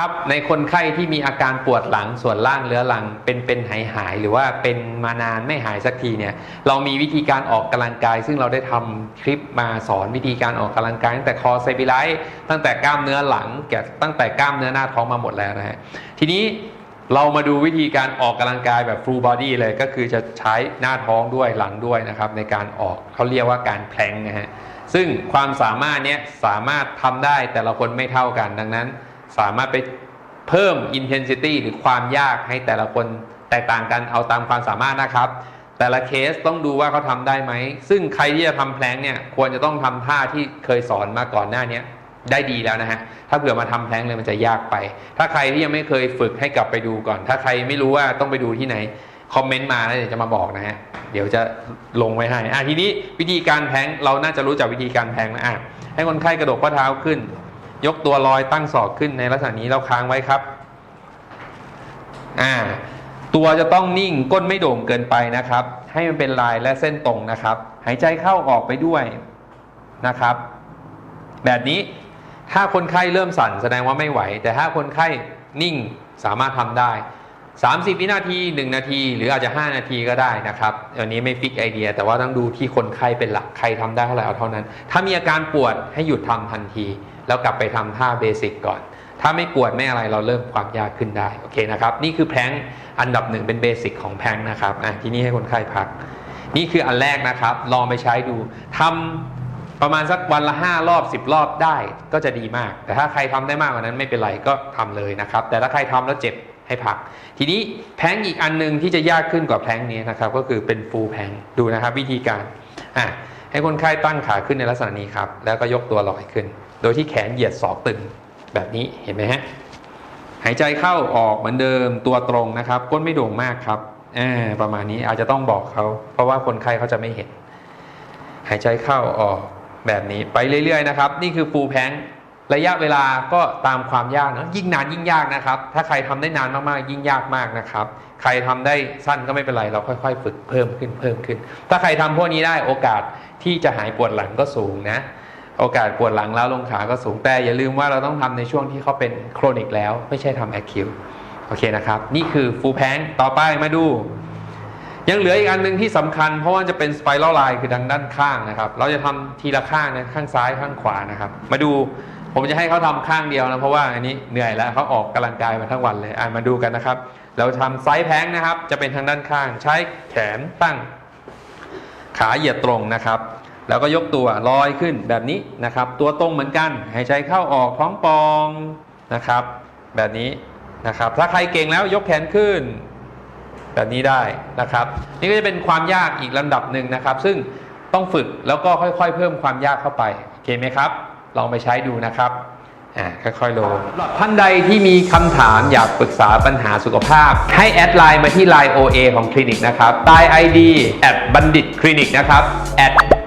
ครับ ในคนไข้ที่มีอาการปวดหลังส่วนล่างเรื้อรัง เป็นเป็นหายหายหรือว่าเป็นมานานไม่หายสักทีเนี่ย เรามีวิธีการออกกำลังกาย ซึ่งเราได้ทำคลิปมาสอนวิธีการออกกำลังกายตั้งแต่คอเซบิไลท์ตั้งแต่กล้ามเนื้อหลังแกะตั้งแต่กล้ามเนื้อหน้าท้องมาหมดแล้วนะฮะทีนี้เรามาดูวิธีการออกกำลังกายแบบ full body เลยก็คือจะใช้หน้าท้องด้วยหลังด้วยนะครับ ในการออกเขาเรียกว่าการแพลงนะฮะซึ่งความสามารถเนี้ยสามารถทำได้แต่ละคนไม่เท่ากันดังนั้น สามารถไปเพิ่ม intensity หรือความยากให้แต่ละคนแตกต่างกันเอาตามความสามารถนะครับ แต่ละเคสต้องดูว่าเขาทำได้ไหม ซึ่งใครที่จะทำแพลงเนี่ยควรจะต้องทำท่าที่เคยสอนมาก่อนหน้านี้ได้ดีแล้วนะฮะ ถ้าเผื่อมาทำแพลงเลยมันจะยากไป ถ้าใครที่ยังไม่เคยฝึกให้กลับไปดูก่อน ถ้าใครไม่รู้ว่าต้องไปดูที่ไหนคอมเมนต์มาแล้วเดี๋ยวจะมาบอกนะฮะ เดี๋ยวจะลงไว้ให้ อะทีนี้วิธีการแพลงเราน่าจะรู้จักวิธีการแพลงนะอะให้คนไข้กระดกข้อเท้าขึ้น ยกตัวลอยตั้งศอกขึ้นในลักษณะนี้เราค้างไว้ครับ อ่า ตัวจะต้องนิ่งก้นไม่โด่งเกินไปนะครับ ให้มันเป็นลายและเส้นตรงนะครับ หายใจเข้าออกไปด้วยนะครับ แบบนี้ถ้าคนไข้เริ่มสั่นแสดงว่าไม่ไหว แต่ถ้าคนไข้นิ่งสามารถทำได้ 30 วินาที 1 นาที หรืออาจจะ 5 นาทีก็ได้นะครับอันนี้ไม่ฟิกไอเดีย แต่ว่าต้องดูที่คนไข้เป็นหลักใครทำได้เท่าไหร่เอาเท่านั้น ถ้ามีอาการปวดให้หยุดทำทันที แล้วกลับไปทำท่าเบสิกก่อน ถ้าไม่ปวดไม่อะไรเราเริ่มความยากขึ้นได้โอเคนะครับนี่คือแพลงอันดับหนึ่งเป็นเบสิกของแพลงนะครับอะทีนี้ให้คนไข้พัก นี่คืออันแรกนะครับ ลองไปใช้ดูทำประมาณสักวันละ 5 รอบ 10 รอบได้ก็จะดีมาก แต่ถ้าใครทำได้มากกว่านั้นไม่เป็นไรก็ทำเลยนะครับ แต่ถ้าใครทำแล้วเจ็บ ให้พัก ทีนี้แพลงอีกอันหนึงที่จะยากขึ้นกว่าแพลงนี้นะครับก็คือเป็นฟูแพลงดูนะครับวิธีการอะให้คนไข้ตั้งขาขึ้นในลักษณะนี้ครับ แล้วก็ยกตัวลอยขึ้น โดยที่แขนเหยียดศอกตึงแบบนี้เห็นไหมฮะหายใจเข้าออกเหมือนเดิมตัวตรงนะครับ ก้นไม่โด่งมากครับอประมาณนี้อาจจะต้องบอกเขา เพราะว่าคนไข้เขาจะไม่เห็น หายใจเข้าออกแบบนี้ไปเรื่อยๆนะครับ นี่คือฟูแพง ระยะเวลาก็ตามความยากนะยิ่งนานยิ่งยากนะครับ ถ้าใครทำได้นานมากๆ ยิ่งยากมากนะครับ ใครทำได้สั้นก็ไม่เป็นไร เราค่อยๆ ฝึกเพิ่มขึ้นเพิ่มขึ้น ถ้าใครทำพวกนี้ได้โอกาสที่จะหายปวดหลังก็สูงนะ โอกาสปวดหลังแล้วลงขาก็สูงแต่อย่าลืมว่าเราต้องทำในช่วงที่เขาเป็นโครนิกแล้ว ไม่ใช่ทำแอคคิวโอเคนะครับ นี่คือฟูแพงต่อไปมาดู ยังเหลืออีกอันหนึ่งที่สำคัญ เพราะว่าจะเป็นสไปรัลไลน์คือทางด้านข้างนะครับ เราจะทำทีละข้างนะข้างซ้ายข้างขวานะครับ มาดู ผมจะให้เขาทำข้างเดียวนะเพราะว่าอันนี้เหนื่อยแล้วเขาออกกำลังกายมาทั้งวันเลยอะมาดูกันนะครับ เราทำไซส์แพงนะครับ จะเป็นทางด้านข้าง ใช้แขนตั้ง ขาเหยียดตรงนะครับ แล้วก็ยกตัวลอยขึ้นแบบนี้นะครับ ตัวตรงเหมือนกันหายใจเข้าออกท้องปองนะครับ แบบนี้นะครับ ถ้าใครเก่งแล้วยกแขนขึ้น แบบนี้ได้นะครับ นี่ก็จะเป็นความยากอีกลำดับหนึ่งนะครับ ซึ่งต้องฝึกแล้วก็ค่อยๆ เพิ่มความยากเข้าไปโอเคไหมครับ ลองไปใช้ดูนะครับอ่าค่อยๆลงท่านใดที่มีคำถามอยากปรึกษาปัญหาสุขภาพ ให้แอดไลน์มาที่ Line OA ของคลินิกนะครับตาย ID แอดบัณฑิตคลินิกนะครับแอด